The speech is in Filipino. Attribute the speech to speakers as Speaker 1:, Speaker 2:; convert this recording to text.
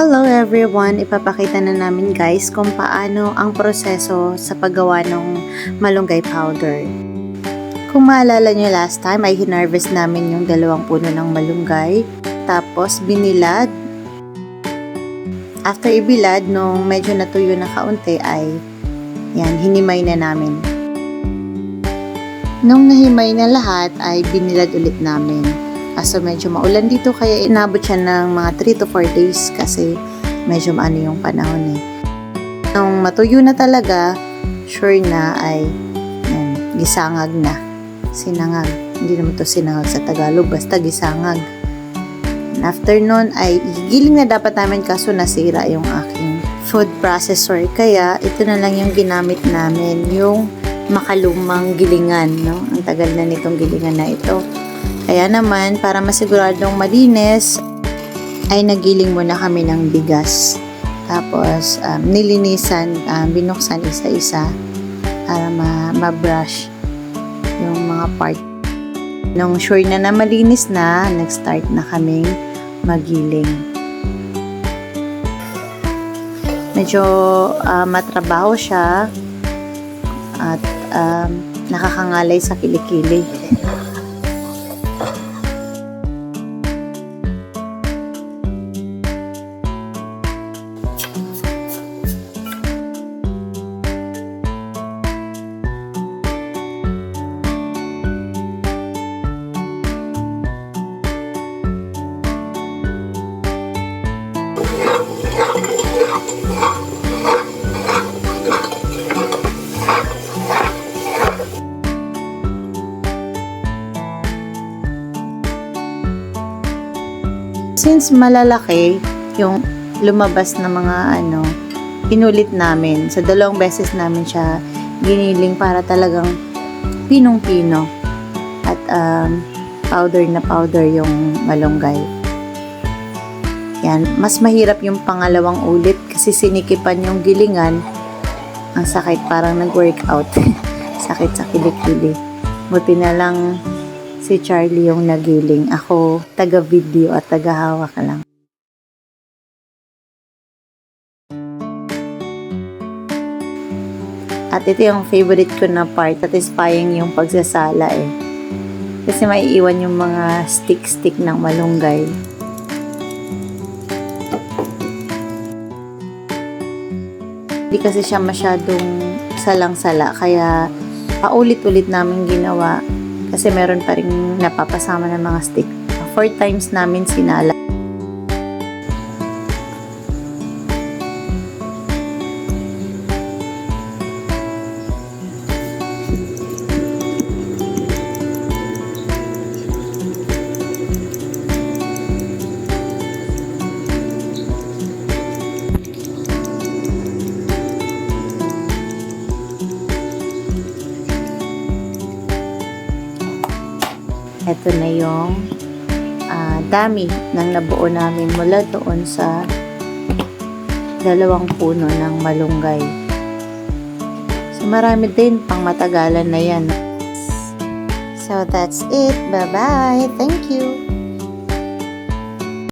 Speaker 1: Hello everyone! Ipapakita na namin guys kung paano ang proseso sa paggawa ng malunggay powder. Kung maalala nyo last time ay hinarvest namin yung dalawang puno ng malunggay. Tapos binilad. After ibilad, nung medyo natuyo na kaunti ay yan, hinimay na namin. Nung nahimay na lahat ay binilad ulit namin. Kaso medyo maulan dito kaya inabot siya ng mga 3 to 4 days kasi medyo maano yung panahon eh. Nung matuyo na talaga, sure na ay yan, gisangag na. Sinangag. Hindi naman to sinangag sa Tagalog, basta gisangag. And after nun ay gigiling na dapat namin kaso nasira yung aking food processor. Kaya ito na lang yung ginamit namin, yung makalumang gilingan. No? Ang tagal na nitong gilingan na ito. Kaya naman, para masiguradong malinis, ay nagiling muna kami ng bigas. Tapos, um, nilinisan, um, binuksan isa-isa para ma- ma-brush yung mga part. Nung sure na na malinis na, nag-start na kaming magiling. Medyo ah, matrabaho siya at um, nakakangalay sa kilikili. Since malalaki yung lumabas na mga ano, inulit namin. Sa dalawang beses namin siya giniling para talagang pinong-pino. At um, powder na powder yung malunggay. Yan, mas mahirap yung pangalawang ulit kasi sinikipan yung gilingan. Ang sakit, parang nag-workout. sakit sa kilikili. Buti na lang si Charlie yung nagiling. Ako, taga-video at taga-hawak lang. At ito yung favorite ko na part, satisfying yung pagsasala eh. Kasi maiiwan yung mga stick-stick ng malunggay. Hindi kasi siya masyadong salang-sala, kaya paulit-ulit namin ginawa kasi meron pa rin napapasama ng mga stick. Four times namin sinala. Ito na yung ah, dami ng nabuo namin mula doon sa dalawang puno ng malunggay. So marami din pang matagalan na yan. So that's it. Bye-bye. Thank you.